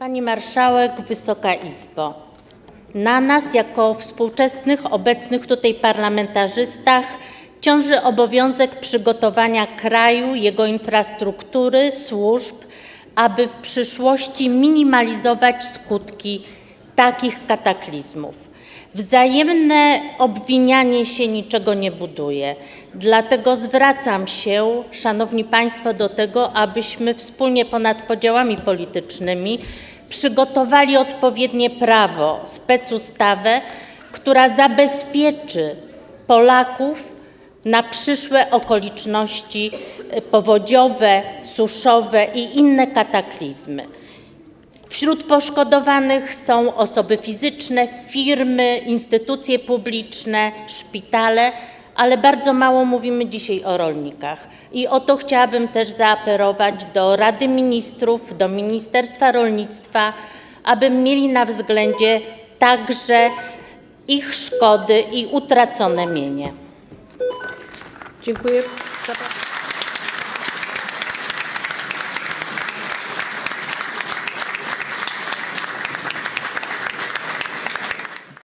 Pani Marszałek, Wysoka Izbo. Na nas, jako współczesnych, obecnych tutaj parlamentarzystach, ciąży obowiązek przygotowania kraju, jego infrastruktury, służb, aby w przyszłości minimalizować skutki takich kataklizmów. Wzajemne obwinianie się niczego nie buduje. Dlatego zwracam się, Szanowni Państwo, do tego, abyśmy wspólnie ponad podziałami politycznymi przygotowali odpowiednie prawo, specustawę, która zabezpieczy Polaków na przyszłe okoliczności powodziowe, suszowe i inne kataklizmy. Wśród poszkodowanych są osoby fizyczne, firmy, instytucje publiczne, szpitale, ale bardzo mało mówimy dzisiaj o rolnikach. I o to chciałabym też zaapelować do Rady Ministrów, do Ministerstwa Rolnictwa, aby mieli na względzie także ich szkody i utracone mienie. Dziękuję.